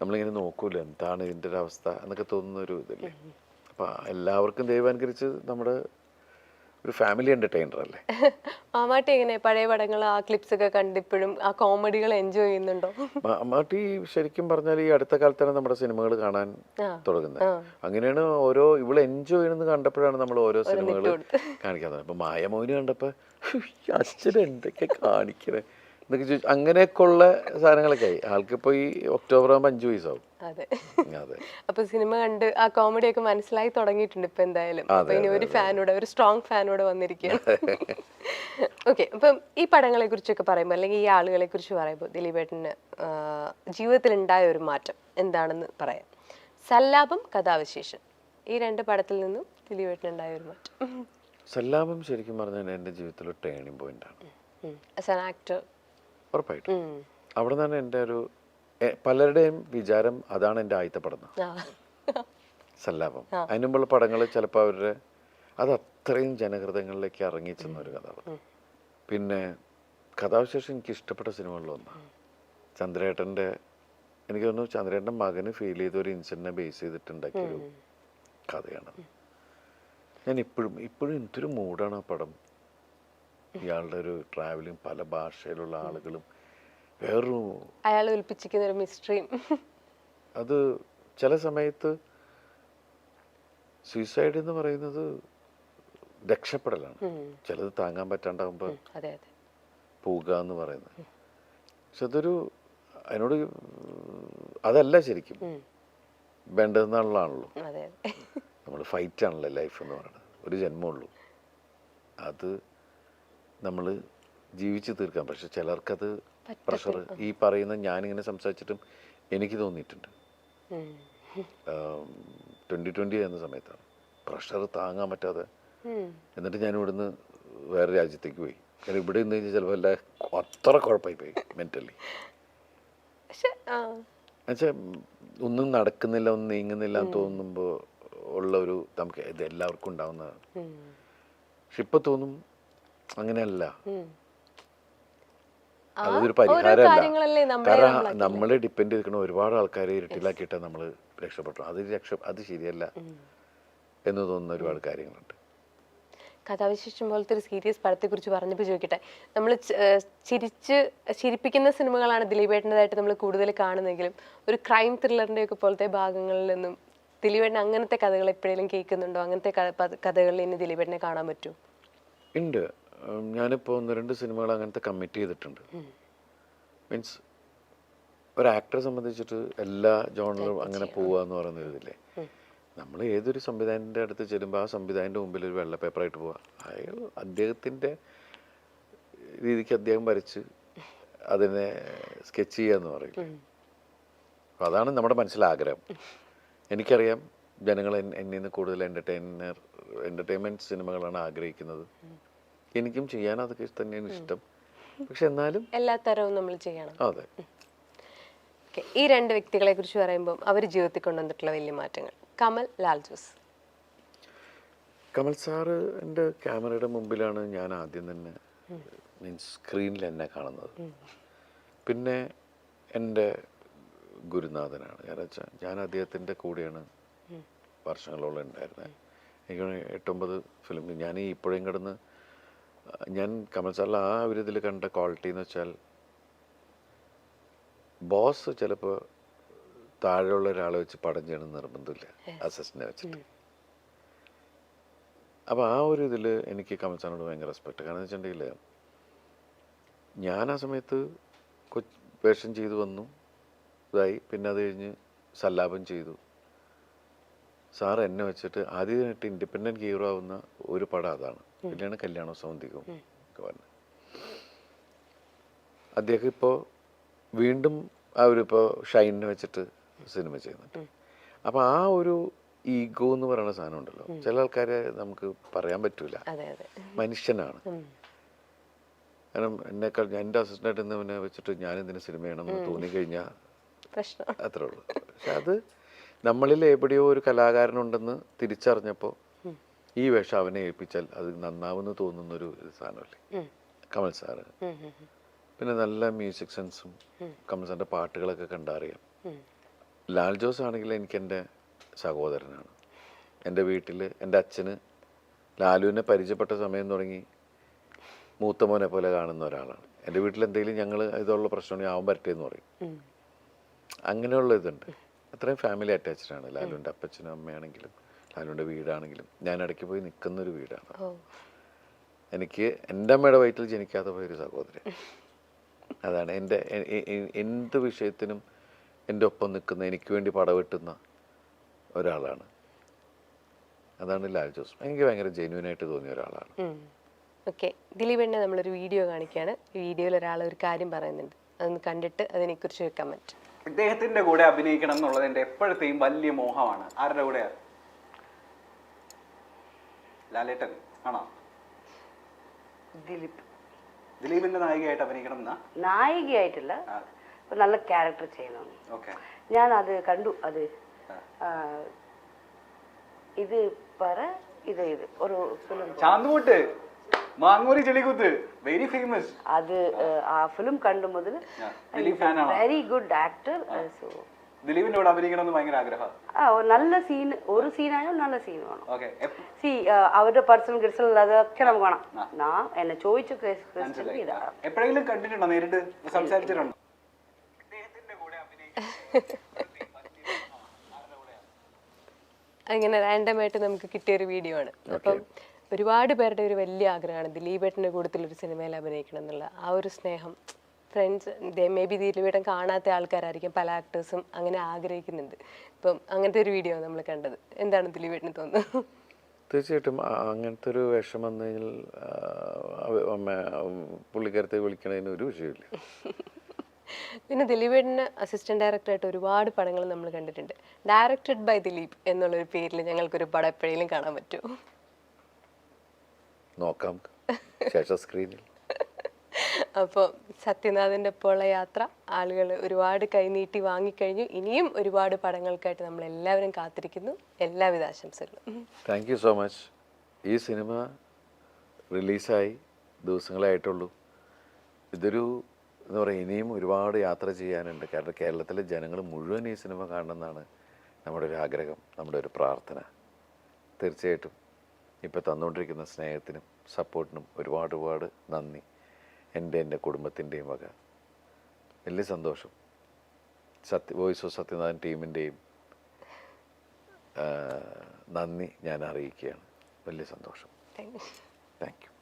നമ്മളിങ്ങനെ നോക്കൂല എന്താണ് ഇതിന്റെ ഒരു അവസ്ഥ എന്നൊക്കെ തോന്നുന്ന ഒരു ഇതല്ലേ? അപ്പം എല്ലാവർക്കും ദൈവം അനുകരിച്ച് നമ്മുടെ ഒരു ഫാമിലി എന്റർടൈനർ അല്ലേ? മാമാട്ടി എങ്ങനെ പഴയ പടങ്ങൾ ആ ക്ലിപ്സ് ഒക്കെ കണ്ടിപ്പോഴും ആ കോമഡികൾ എൻജോയ് ചെയ്യുന്നുണ്ടോ? മാമാട്ടി ശരിക്കും പറഞ്ഞാൽ ഈ അടുത്ത കാലത്താണ് നമ്മുടെ സിനിമകൾ കാണാൻ തുടങ്ങുന്നത്. അങ്ങനെയാണ് ഓരോ ഇവൾ എൻജോയ് ചെയ്യുന്നത് കണ്ടപ്പോഴാണ് നമ്മൾ ഓരോ സിനിമകൾ. കാണിക്കാൻ അപ്പൊ മായമോഹിനി കണ്ടപ്പോ അച്ഛൻ എന്തൊക്കെ കാണിക്കണേ? എന്നൊക്കെ ചോദിച്ചു അങ്ങനെയൊക്കെയുള്ള സാധനങ്ങളൊക്കെ ആയി ആൾക്കിപ്പോ ഈ ഒക്ടോബർ ആകുമ്പോൾ അഞ്ചു വയസ്സാവും. അതെ. അപ്പൊ സിനിമ കണ്ട് ആ കോമഡി ഒക്കെ മനസ്സിലായി തുടങ്ങിയിട്ടുണ്ട് ഇപ്പൊ എന്തായാലും. ഇനി ഒരു ഫാനോട് ഒരു സ്ട്രോങ് ഫാനോട് വന്നിരിക്കുകയാണ്. ഓക്കെ അപ്പം ഈ പടങ്ങളെ കുറിച്ചൊക്കെ പറയുമ്പോൾ അല്ലെങ്കിൽ ഈ ആളുകളെ കുറിച്ച് പറയുമ്പോൾ ദിലീപേട്ടന് ജീവിതത്തിൽ ഉണ്ടായ ഒരു മാറ്റം എന്താണെന്ന് പറയാം. സല്ലാപം കഥാവിശേഷം. ഈ രണ്ട് പടത്തിൽ നിന്നും ദിലീപേട്ടന് ഉണ്ടായ ഒരു മാറ്റം. സല്ലാപം ശരിക്കും പറഞ്ഞാൽ എന്റെ ജീവിതത്തിൽ ടേണിംഗ് പോയിന്റ് ആണ്. ആക്ടർ ഉറപ്പായിട്ടും. അവിടെ നിന്നാണ് എന്റെ ഒരു പലരുടെയും വിചാരം അതാണ് എന്റെ ആദ്യത്തെ പടം സല്ലാപം. അതിനുമ്പുള്ള പടങ്ങൾ ചിലപ്പോൾ അവരുടെ അത് അത്രയും ജനഹൃദയങ്ങളിലേക്ക് ഇറങ്ങി ചെന്ന ഒരു കഥ പിന്നെ കഥാവിശേഷം എനിക്ക് ഇഷ്ടപ്പെട്ട സിനിമകളിലൊന്നാണ് ചന്ദ്രേട്ടന്റെ എനിക്ക് തോന്നുന്നു ചന്ദ്രേട്ടന്റെ മകന് ഫീൽ ചെയ്ത ഒരു ഇൻസിഡന്റിനെ ബേസ് ചെയ്തിട്ടുണ്ടാക്കിയൊരു കഥയാണ് ഞാൻ ഇപ്പോഴും ഇപ്പോഴും എന്തൊരു മൂഡാണ് ആ പടം. ഇയാളുടെ ഒരു ട്രാവലിംഗ് പല ഭാഷയിലുള്ള ആളുകളും വേറൊരു അയാൾ ഒലിപ്പിച്ചിരിക്കുന്ന ഒരു മിസ്റ്ററിയും അത് ചില സമയത്ത് സൂയിസൈഡ് എന്ന് പറയുന്നത് രക്ഷപ്പെടലാണ്. ചിലത് താങ്ങാൻ പറ്റാണ്ടാകുമ്പോൾ പോവുക എന്ന് പറയുന്നത്. പക്ഷെ അതൊരു അതിനോട് അതല്ല ശരിക്കും. വേണ്ടതെന്നുള്ളതാണല്ലോ നമ്മൾ ഫൈറ്റ് ആണല്ലോ ലൈഫ് എന്ന് പറയുന്നത്. ഒരു ജന്മമുള്ളൂ. അത് നമ്മൾ ജീവിച്ച് തീർക്കാം. പക്ഷെ ചിലർക്കത് പ്രഷർ ഈ പറയുന്ന ഞാനിങ്ങനെ സംസാരിച്ചിട്ടും എനിക്ക് തോന്നിയിട്ടുണ്ട്. ട്വന്റി ട്വന്റി എന്ന സമയത്താണ്. പ്രഷർ താങ്ങാൻ പറ്റാതെ എന്നിട്ട് ഞാൻ ഇവിടുന്ന് വേറെ രാജ്യത്തേക്ക് പോയി. കാരണം ഇവിടെ നിന്ന് കഴിഞ്ഞാൽ ചിലപ്പോൾ എല്ലാ അത്ര കുഴപ്പമായി പോയി മെന്റലി എന്നുവെച്ചാൽ ഒന്നും നടക്കുന്നില്ല ഒന്നും നീങ്ങുന്നില്ല എന്ന് തോന്നുമ്പോൾ ഉള്ള ഒരു നമുക്ക് ഇത് എല്ലാവർക്കും ഉണ്ടാവുന്നതാണ് പക്ഷെ ഇപ്പൊ തോന്നും അങ്ങനെയല്ല. അതൊരു പരിഹാരമല്ല. കാരണം നമ്മൾ ഡിപ്പെൻഡ് ചെയ്തിരിക്കുന്ന ഒരുപാട് ആൾക്കാരെ ഇരുട്ടിലാക്കിയിട്ട് നമ്മൾ രക്ഷപ്പെട്ടു അത് രക്ഷ അത് ശരിയല്ല എന്ന് തോന്നുന്ന ഒരുപാട് കാര്യങ്ങളുണ്ട്. കഥാവിശേഷം പോലത്തെ ഒരു സീരിയസ് പടത്തെക്കുറിച്ച് പറഞ്ഞപ്പോൾ ചോദിക്കട്ടെ. നമ്മൾ ചിരിച്ച് ചിരിപ്പിക്കുന്ന സിനിമകളാണ് ദിലീപേട്ടന്റെതായിട്ട് നമ്മൾ കൂടുതൽ കാണുന്നെങ്കിലും ഒരു ക്രൈം ത്രില്ലറിന്റെ ഒക്കെ പോലത്തെ ഭാഗങ്ങളിൽ നിന്നും ദിലീപേട്ടൻ അങ്ങനത്തെ കഥകൾ എപ്പോഴെങ്കിലും കേൾക്കുന്നുണ്ടോ? അങ്ങനത്തെ കഥകളിൽ ഇനി ദിലീപേട്ടനെ കാണാൻ പറ്റും? ഉണ്ട് ഞാനിപ്പോൾ ഒന്ന് രണ്ട് സിനിമകൾ അങ്ങനത്തെ കമ്മിറ്റ് ചെയ്തിട്ടുണ്ട്. മീൻസ് ഒരു ആക്ടറെ സംബന്ധിച്ചിട്ട് എല്ലാ ജോണറും അങ്ങനെ പോവുക എന്ന് പറയുന്ന ഇതില്ലേ നമ്മൾ ഏതൊരു സംവിധായകന്റെ അടുത്ത് ചെല്ലുമ്പോൾ ആ സംവിധായകന്റെ മുമ്പിൽ ഒരു വെള്ള പേപ്പറായിട്ട് പോവുക അയാൾ അദ്ദേഹത്തിന്റെ രീതിക്ക് അദ്ദേഹം വരച്ച് അതിനെ സ്കെച്ച് ചെയ്യുക എന്ന് പറയും. അപ്പോൾ അതാണ് നമ്മുടെ മനസ്സിലാഗ്രഹം എനിക്കറിയാം ജനങ്ങൾ എന്നിൽ നിന്ന് കൂടുതൽ എന്റർടൈനർ എന്റർടൈൻമെന്റ് സിനിമകളാണ് ആഗ്രഹിക്കുന്നത്. എനിക്കും ചെയ്യാൻ അതൊക്കെ തന്നെയാണ് ഇഷ്ടം. പക്ഷെ എന്നാലും എല്ലാ തരവും നമ്മൾ ചെയ്യണം. അതെ. ഈ രണ്ട് വ്യക്തികളെ കുറിച്ച് പറയുമ്പോൾ അവർ ജീവിതത്തിൽ കൊണ്ടുവന്നിട്ടുള്ള വലിയ മാറ്റങ്ങൾ. കമൽ ലാൽ ജോസ്. കമൽ സാറ് എന്റെ ക്യാമറയുടെ മുമ്പിലാണ് ഞാൻ ആദ്യം തന്നെ മീൻസ് സ്ക്രീനിൽ എന്നെ കാണുന്നത്. പിന്നെ എന്റെ ഗുരുനാഥനാണ്. വെച്ചാൽ ഞാൻ അദ്ദേഹത്തിന്റെ കൂടെയാണ് വർഷങ്ങളോളം ഉണ്ടായിരുന്നത് എനിക്ക് എട്ടൊമ്പത് ഫിലിം ഞാൻ ഇപ്പോഴും കിടന്ന് ഞാൻ കമൽ സാറിൽ ആ ഒരു ഇതിൽ കണ്ട ക്വാളിറ്റി എന്ന് വെച്ചാൽ ബോസ് ചിലപ്പോൾ താഴെയുള്ള ഒരാളെ വെച്ച് പടം ചെയ്യണം നിർബന്ധമില്ല അസിസ്റ്റന്റിനെ വെച്ചിട്ട്. അപ്പോൾ ആ ഒരു ഇതിൽ എനിക്ക് കമൽ സാറിനോട് ഭയങ്കര റെസ്പെക്ട് കാരണം വെച്ചിട്ടുണ്ടെങ്കിൽ ഞാൻ ആ സമയത്ത് കൊച്ച് വേഷം ചെയ്തു വന്നു. ഇതായി. പിന്നെ അത് കഴിഞ്ഞ് സല്ലാപം ചെയ്തു. സാർ എന്നെ വെച്ചിട്ട് ആദ്യമായിട്ട് ഇൻഡിപെൻഡന്റ് ഹീറോ ആവുന്ന ഒരു പടം അതാണ്. പിന്നെയാണ് കല്യാണ സൗന്ദികവും ഒക്കെ പറഞ്ഞത് അദ്ദേഹം ഇപ്പോൾ വീണ്ടും ആ ഒരു ഇപ്പോൾ ഷൈനിനെ വെച്ചിട്ട് സിനിമ ചെയ്യുന്നുണ്ട്. അപ്പോൾ ആ ഒരു ഈഗോ എന്ന് പറയുന്ന സാധനം ഉണ്ടല്ലോ. ചില ആൾക്കാരെ നമുക്ക് പറയാൻ പറ്റൂല. മനുഷ്യനാണ്. കാരണം എന്നെക്കാൾ എന്റെ അസിസ്റ്റന്റ് എന്നവനെ വെച്ചിട്ട് ഞാൻ എന്തിനു സിനിമ ചെയ്യണമെന്ന് തോന്നിക്കഴിഞ്ഞാൽ പ്രശ്നം. അത്രേ ഉള്ളൂ. പക്ഷെ അത് നമ്മളിൽ എവിടെയോ ഒരു കലാകാരനുണ്ടെന്ന് തിരിച്ചറിഞ്ഞപ്പോൾ ഈ വേഷം അവനെ ഏൽപ്പിച്ചാൽ അത് തോന്നുന്ന ഒരു സാധനമല്ലേ? കമൽ സാറ്. പിന്നെ നല്ല മ്യൂസിക് സെൻസും കമൽ സാറിന്റെ പാട്ടുകളൊക്കെ കണ്ടറിയാം. ലാൽ ജോസ് ആണെങ്കിൽ എനിക്ക് എന്റെ സഹോദരനാണ്. എന്റെ വീട്ടിൽ എന്റെ അച്ഛന് ലാലുവിനെ പരിചയപ്പെട്ട സമയം തുടങ്ങി മൂത്ത മോനെ പോലെ കാണുന്ന ഒരാളാണ്. എന്റെ വീട്ടിൽ എന്തെങ്കിലും ഞങ്ങൾ ഇതുള്ള പ്രശ്നമാണെങ്കിൽ അവൻ പറ്റേന്ന് പറയും. അങ്ങനെയുള്ള ഇതുണ്ട്. അത്രയും ഫാമിലി അറ്റാച്ച്ഡ് ആണ്. ലാലുവിന്റെ അപ്പച്ചനും അമ്മയാണെങ്കിലും ലാലുവിന്റെ വീടാണെങ്കിലും ഞാൻ ഇടയ്ക്ക് പോയി നിൽക്കുന്ന ഒരു വീടാണ് എനിക്ക് എന്റെ അമ്മയുടെ വയറ്റിൽ ജനിക്കാതെ പോയൊരു സഹോദരൻ. അതാണ് എന്റെ എന്ത് വിഷയത്തിനും എന്റെ ഒപ്പം നിൽക്കുന്ന എനിക്ക് വേണ്ടി പടവെട്ടുന്ന ഒരാളാണ്. അതാണ് ലാൽ ജോസ്. എനിക്ക് ഭയങ്കര ജെന്യൂനായിട്ട് തോന്നിയ ഒരാളാണ്. ഓക്കെ. ദിലീപേട്ടനെ നമ്മളൊരു വീഡിയോ കാണിക്കുകയാണ്. ഈ വീഡിയോയിൽ ഒരാൾ ഒരു കാര്യം പറയുന്നുണ്ട്. അതൊന്ന് കണ്ടിട്ട് അതിനെക്കുറിച്ച് കമന്റ് ഇദ്ദേഹത്തിന്റെ കൂടെ അഭിനയിക്കണം എന്നുള്ളത് എന്റെ എപ്പോഴത്തെയും വലിയ മോഹമാണ്. ആരുടെ കൂടെ? ലാലേട്ടൻ ആണോ? ദിലീപ്. ദിലീപിന്റെ നായികയായിട്ട് അഭിനയിക്കണം എന്നാ? നായികയായിട്ടില്ല. നല്ല ക്യാരക്ടർ ചെയ്യണം ഞാൻ അത് കണ്ടു. അത് ഇത് പറ ഇത് ഇത്. ഒരു ഫിലിം ചാന്തുമുട്ട് മാങ്ങൂരി ചെളികുത്ത് വെരി ഫേമസ് അത് ആ ഫിലിം കണ്ടു മുതൽ വെരി ഗുഡ് ആക്ടർ സോ ദിലീപിന്റെ കൂടെ അഭിനയിക്കണം എന്ന് ഭയങ്കര ആഗ്രഹം. ആ നല്ല സീൻ ഒരു സീനായോ നല്ല സീൻ വേണം. ഓക്കെ സി അവരുടെ പേഴ്സണൽ ഗിർസൽ അതൊക്കെ നമുക്ക് വേണം. ഞാൻ എന്നെ ചോദിച്ചു എപ്പോഴെങ്കിലും കണ്ടിട്ടുണ്ടോ നേരിട്ട്? സംസാരിച്ചിട്ടുണ്ടോ? ഇദ്ദേഹത്തിന്റെ കൂടെ അങ്ങനെ റാൻഡമായിട്ട് നമുക്ക് കിട്ടിയ ഒരു വീഡിയോ ആണ്. അപ്പം ഒരുപാട് പേരുടെ ഒരു വലിയ ആഗ്രഹമാണ് ദിലീപേട്ടന്റെ കൂട്ടത്തിൽ ഒരു സിനിമയിൽ അഭിനയിക്കണം എന്നുള്ള ആ ഒരു സ്നേഹം. ഫ്രണ്ട്സ് മേ ബി ദിലീപേട്ടൻ കാണാത്ത ആൾക്കാരായിരിക്കും പല ആക്ടേഴ്സും അങ്ങനെ ആഗ്രഹിക്കുന്നുണ്ട്. ഇപ്പം അങ്ങനത്തെ ഒരു വീഡിയോ നമ്മൾ കണ്ടത്. എന്താണ് ദിലീപേട്ടന് തോന്നുന്നത്? തീർച്ചയായിട്ടും അങ്ങനത്തെ ഒരു വിഷം വന്നു കഴിഞ്ഞാൽ പുള്ളിക്കാരത്തെ വിളിക്കണതിന് ഒരു വിഷയമില്ല പിന്നെ ദിലീപേട്ടന് അസിസ്റ്റന്റ് ഡയറക്ടറായിട്ട് ഒരുപാട് പടങ്ങൾ നമ്മൾ കണ്ടിട്ടുണ്ട്. ഡയറക്റ്റഡ് ബൈ ദിലീപ് എന്നുള്ളൊരു പേരിൽ ഞങ്ങൾക്കൊരു പടം എപ്പോഴെങ്കിലും കാണാൻ പറ്റുമോ? നോക്കാം. ശേഷം സ്ക്രീനിൽ അപ്പോൾ സത്യനാഥന്റെ ഒപ്പമുള്ള യാത്ര ആളുകൾ ഒരുപാട് കൈനീട്ടി വാങ്ങിക്കഴിഞ്ഞു. ഇനിയും ഒരുപാട് പടങ്ങൾക്കായിട്ട് നമ്മൾ എല്ലാവരും കാത്തിരിക്കുന്നു. എല്ലാവിധ ആശംസകളും. താങ്ക് യു സോ മച്ച് ഈ സിനിമ റിലീസായി ദിവസങ്ങളായിട്ടുള്ളൂ. ഇതൊരു എന്ന് പറയുക ഇനിയും ഒരുപാട് യാത്ര ചെയ്യാനുണ്ട്. കാരണം കേരളത്തിലെ ജനങ്ങൾ മുഴുവൻ ഈ സിനിമ കാണണമെന്നാണ് നമ്മുടെ ഒരു ആഗ്രഹം നമ്മുടെ ഒരു പ്രാർത്ഥന. തീർച്ചയായിട്ടും. ഇപ്പോൾ തന്നുകൊണ്ടിരിക്കുന്ന സ്നേഹത്തിനും സപ്പോർട്ടിനും ഒരുപാട് ഒരുപാട് നന്ദി. എന്റെ എന്റെ കുടുംബത്തിന്റെയും വക. വലിയ സന്തോഷം. സത്യ വോയിസ് ഓഫ് സത്യനാഥൻ ടീമിന്റെയും നന്ദി ഞാൻ അറിയിക്കുകയാണ്. വലിയ സന്തോഷം. Thank you. Thank you.